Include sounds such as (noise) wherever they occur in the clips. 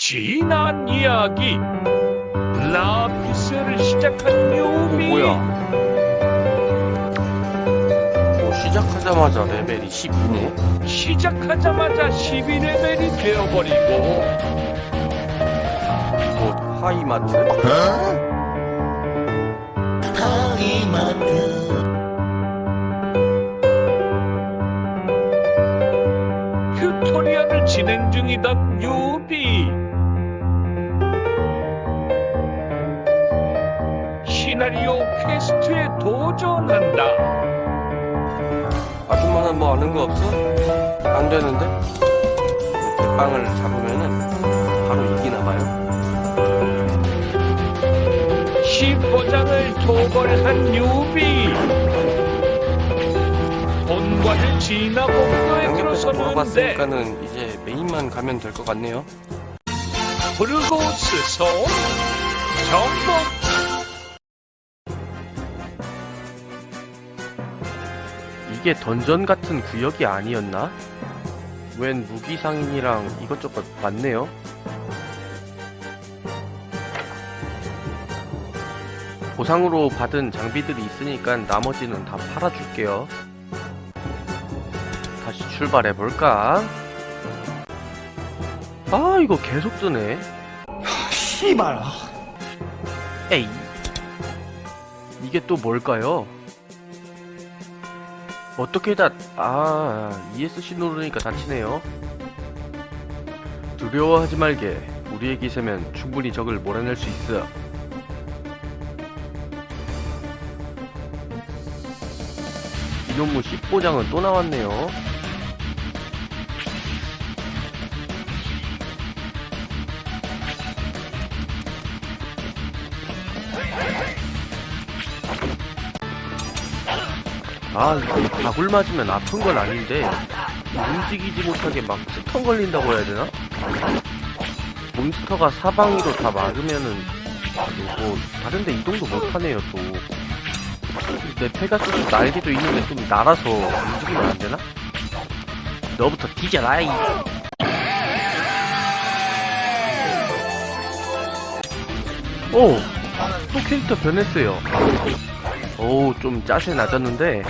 지난 이야기 라피스를 시작한 어, 유비 뭐야? 어, 시작하자마자 레벨이 12네? 시작하자마자 12레벨이 되어버리고 뭐, 하이마트? 튜토리얼을 진행 중이던 유 시나리오 퀘스트에 도전한다 아줌마는 뭐 아는 거 없어? 안 되는데? 대빵을 잡으면은 바로 이기나 봐요. 15장을 도벌한 유비 본관을 지나 복도에 양옆에서 들어섰는데 돌아봤으니까는 이제 메인만 가면 될 것 같네요. 브르고스 성 정복 이게 던전 같은 구역이 아니었나? 웬 무기상인이랑 이것저것 많네요. 보상으로 받은 장비들이 있으니까 나머지는 다 팔아줄게요. 다시 출발해볼까? 아, 이거 계속 뜨네. 씨발. 에이. 이게 또 뭘까요? 어떻게 다, 아, ESC 누르니까 다치네요. 두려워하지 말게. 우리의 기세면 충분히 적을 몰아낼 수 있어. 이놈의 15장은 또 나왔네요. 아, 이거 다굴 맞으면 아픈 건 아닌데, 움직이지 못하게 막 스턴 걸린다고 해야 되나? 몬스터가 사방으로 다 막으면은, 뭐, 다른데 이동도 못하네요, 또. 내 페가수스 날개도 있는데 좀 날아서 움직이면 안 되나? 너부터 뒤져라, 이. 오! 또 캐릭터 변했어요. 오, 좀 짜세 낮았는데.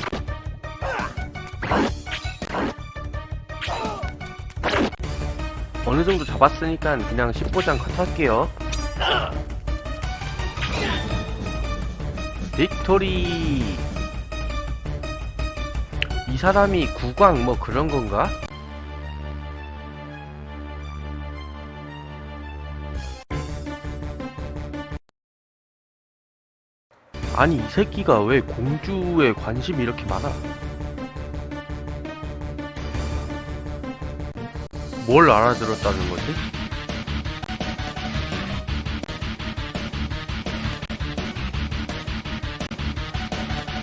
어느 정도 잡았으니까 그냥 15장 컷 할게요. 빅토리. 이 사람이 국왕 뭐 그런 건가? 아니 이 새끼가 왜 공주에 관심이 이렇게 많아? 뭘 알아들었다는 거지?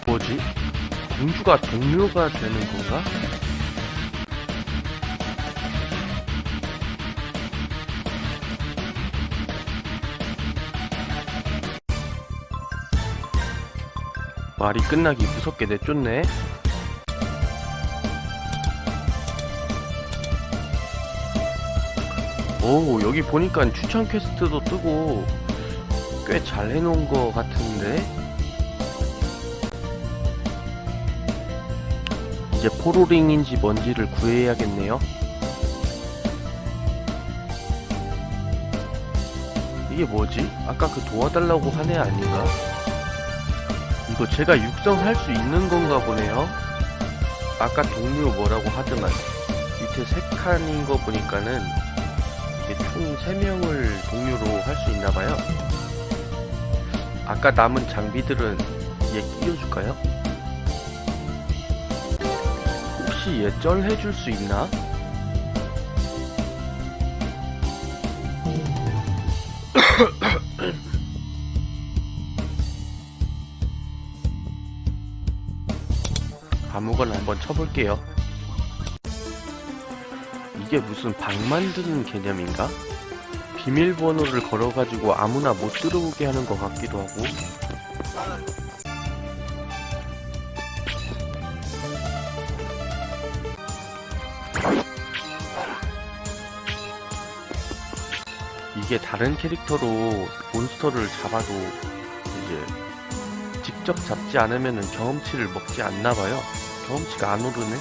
뭐지? 공주가 동료가 되는 건가? 말이 끝나기 무섭게 내쫓네. 오, 여기 보니까 추천 퀘스트도 뜨고 꽤 잘 해놓은 거 같은데? 이제 포로링인지 뭔지를 구해야겠네요. 이게 뭐지? 아까 그 도와달라고 한 애 아닌가? 이거 제가 육성할 수 있는 건가 보네요. 아까 동료 뭐라고 하더만 밑에 세 칸인 거 보니까는 이게 총 3명을 동료로 할 수 있나 봐요. 아까 남은 장비들은 얘 끼워줄까요? 혹시 얘 쩔 해줄 수 있나? 아무거나 한번 쳐볼게요. 이게 무슨 방 만드는 개념인가? 비밀번호를 걸어가지고 아무나 못 들어오게 하는 것 같기도 하고. 이게 다른 캐릭터로 몬스터를 잡아도 이제 직접 잡지 않으면은 경험치를 먹지 않나 봐요. 경험치가 안 오르네.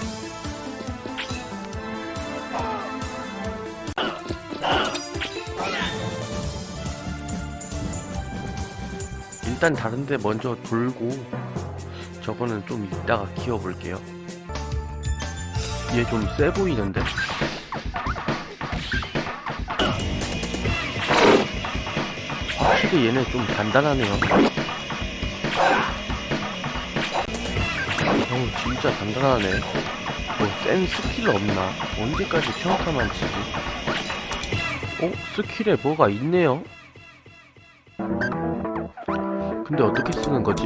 일단 다른데 먼저 돌고 저거는 좀 이따가 키워볼게요. 얘 좀 세 보이는데? 확실히 얘네 좀 단단하네요. 형 진짜 단단하네. 뭐 센 스킬 없나? 언제까지 평타만 치지? 어? 스킬에 뭐가 있네요? 근데 어떻게 쓰는 거지?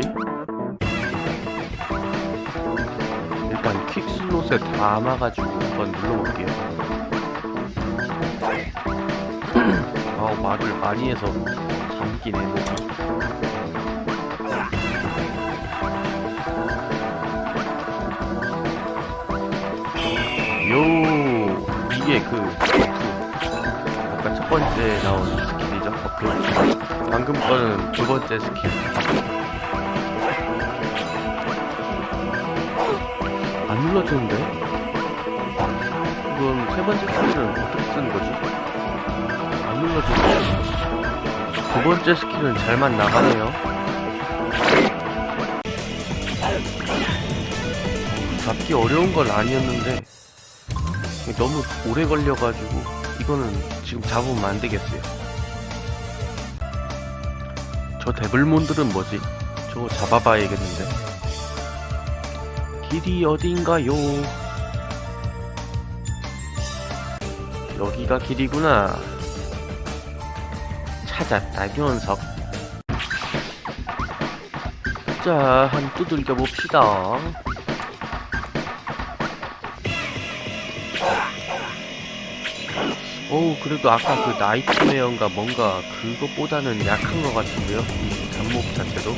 일단 퀵 슬롯에 담아가지고 한번 눌러볼게요. (clears throat) 아 말을 많이 해서 잠기네 목이. 요 이게 그 아까 첫 번째 나온 스킬이죠 버프 방금 거는 두 번째 스킬 안 눌러지는데? 이건 세 번째 스킬은 어떻게 쓰는 거지? 안 눌러지는데? 두 번째 스킬은 잘만 나가네요 잡기 어려운 건 아니었는데 너무 오래 걸려가지고 이거는 지금 잡으면 안 되겠어요. 저 데블몬들은 뭐지? 저거 잡아봐야겠는데. 길이 어딘가요? 여기가 길이구나. 찾았다, 녀석. 자, 한 두들겨 봅시다. 어우 그래도 아까 그 나이트메어인가 뭔가 그것보다는 약한 것 같은데요? 이 잡목 자체도?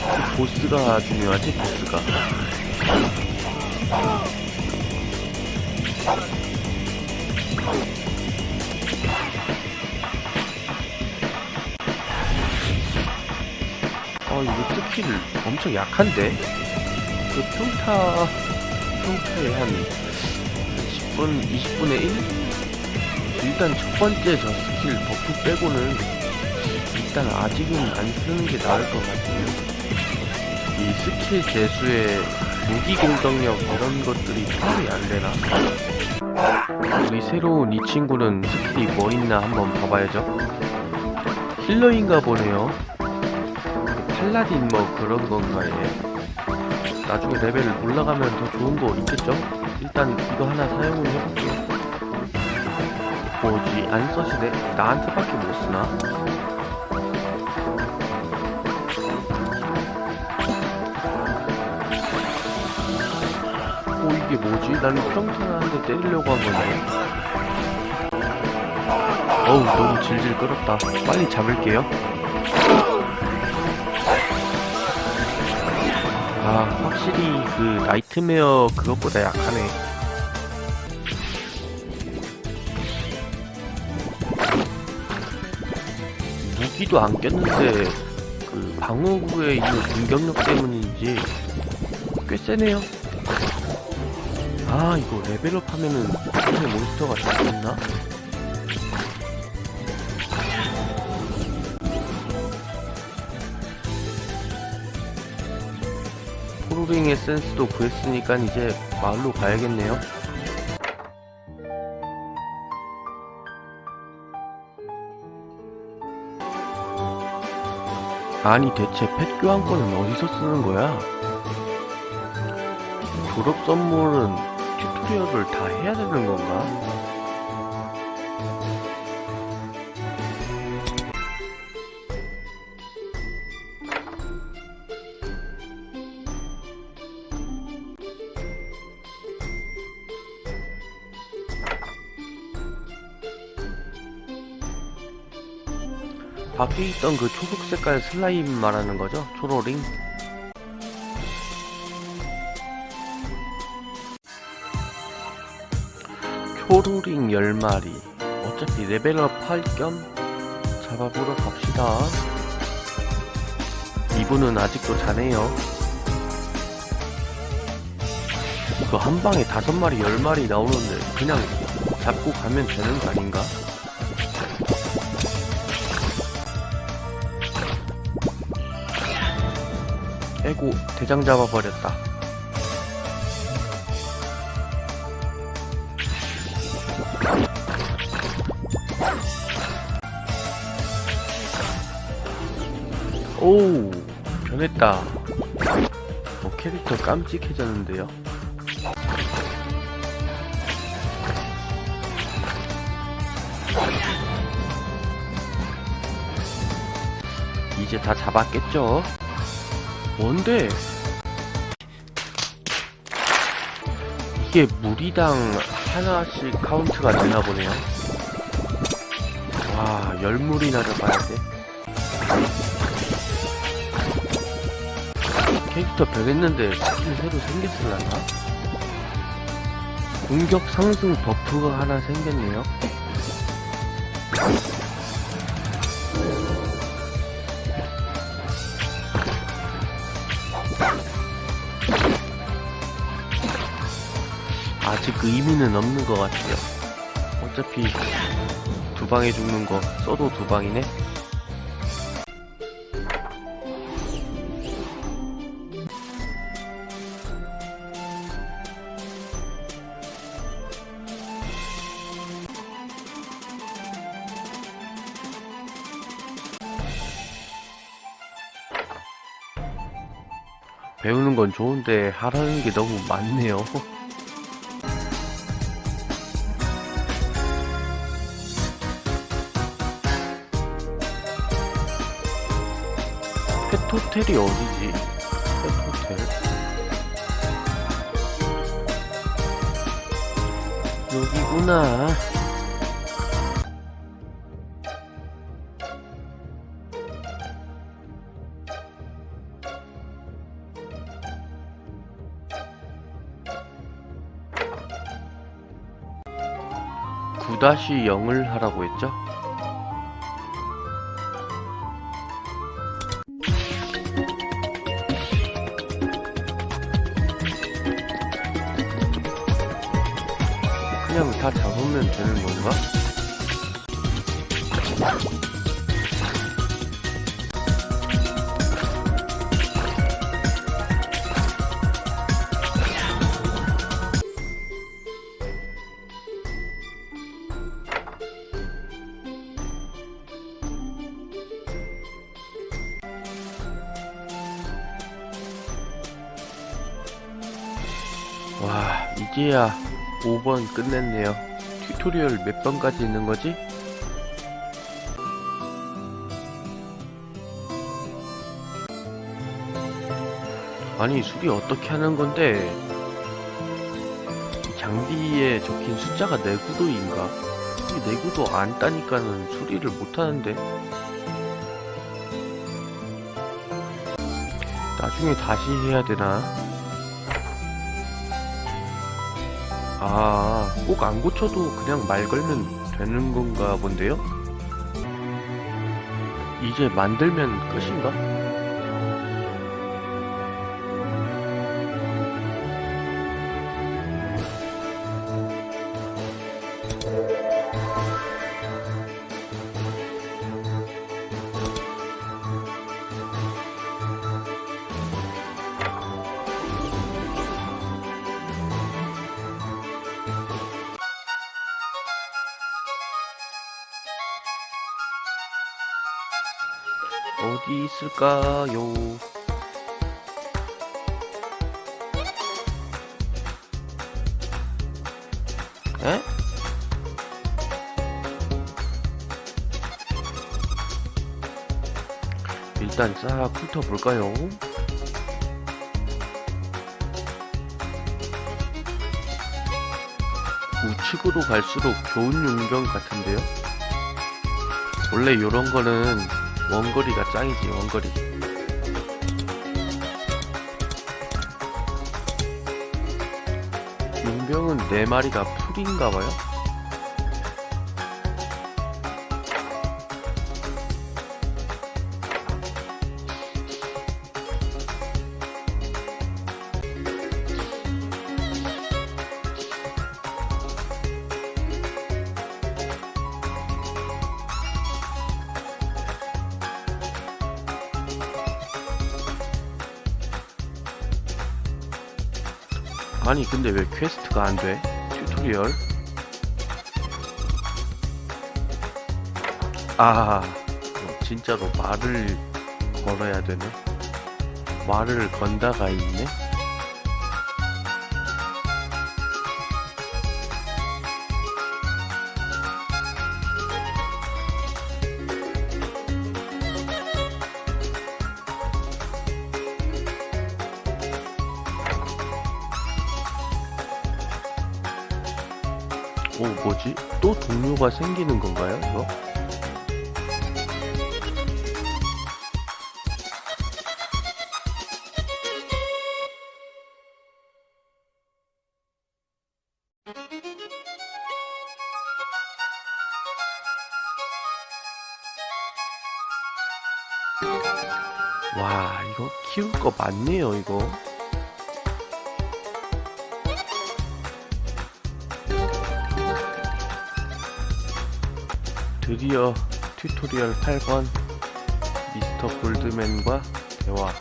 그 보스가 중요하지 보스가? 아 이거 스킬 엄청 약한데? 그 평타 평타에 한 10분, 20분의 1? 일단 첫 번째 저 스킬 버프 빼고는 일단 아직은 안 쓰는 게 나을 것 같아요. 이 스킬 재수에 무기 공격력 이런 것들이 파악이 안 되나? 우리 새로운 이 친구는 스킬이 뭐 있나 한번 봐봐야죠. 힐러인가 보네요. 팔라딘 뭐 그런 건가 얘. 나중에 레벨 올라가면 더 좋은 거 있겠죠? 일단 이거 하나 사용을 해볼게요. 뭐지? 안 써지네? 나한테밖에 못 쓰나? 어, 이게 뭐지? 나는 평탄한데 때리려고 한 건데. 어우, 너무 질질 끌었다. 빨리 잡을게요. 아, 확실히 그 나이트메어 그것보다 약하네. 무기도 안 꼈는데 그 방어구에 있는 공격력 때문인지 꽤 세네요. 아, 이거 레벨업 하면은 몬스터가 잡혔나? 포로링 에센스도 구했으니까 이제 마을로 가야겠네요. 아니 대체 펫 교환권은 어디서 쓰는 거야? 졸업 선물은 튜토리얼을 다 해야 되는 건가? 밖에 있던 그 초록 색깔 슬라임 말하는 거죠? 초로링? 초로링 10마리 어차피 레벨업 할 겸 잡아보러 갑시다. 이분은 아직도 자네요. 이거 한 방에 다섯 마리, 열 마리 나오는데 그냥 잡고 가면 되는 거 아닌가? 에고, 대장 잡아버렸다. 오, 변했다. 어, 캐릭터 깜찍해졌는데요? 이제 다 잡았겠죠? 뭔데? 이게 무리당 하나씩 카운트가 되나 보네요. 와, 열 무리나 잡아야 돼. 캐릭터 변했는데 스킬 새로 생겼을라나? 공격 상승 버프가 하나 생겼네요. 아직 의미는 없는 것 같아요. 어차피 두 방에 죽는 거 써도 두 방이네. 배우는 건 좋은데 하라는 게 너무 많네요. (laughs) 호텔이 어디지? 펫호텔? 여기구나. 구다시 0을 하라고 했죠? 그냥 다 잡으면 되는 건가? 와, 이제야 5번 끝냈네요. 튜토리얼 몇 번까지 있는 거지? 아니, 수리 어떻게 하는 건데? 이 장비에 적힌 숫자가 내구도인가? 이 내구도 안 따니까는 수리를 못 하는데. 나중에 다시 해야 되나? 아, 꼭 안 고쳐도 그냥 말 걸면 되는 건가 본데요? 이제 만들면 끝인가? 어디 있을까요? 에? 일단 싹 훑어볼까요? 우측으로 갈수록 좋은 용병 같은데요? 원래 요런 거는 원거리가 짱이지 원거리. 용병은 4마리가 풀인가봐요 아니 근데 왜 퀘스트가 안 돼? 튜토리얼? 아 어, 진짜로 말을 걸어야 되네 말을 건다가 있네 오 뭐지? 또 동료가 생기는 건가요 이거? 와 이거 키울 거 많네요 이거 드디어 튜토리얼 8번 미스터 골드맨과 대화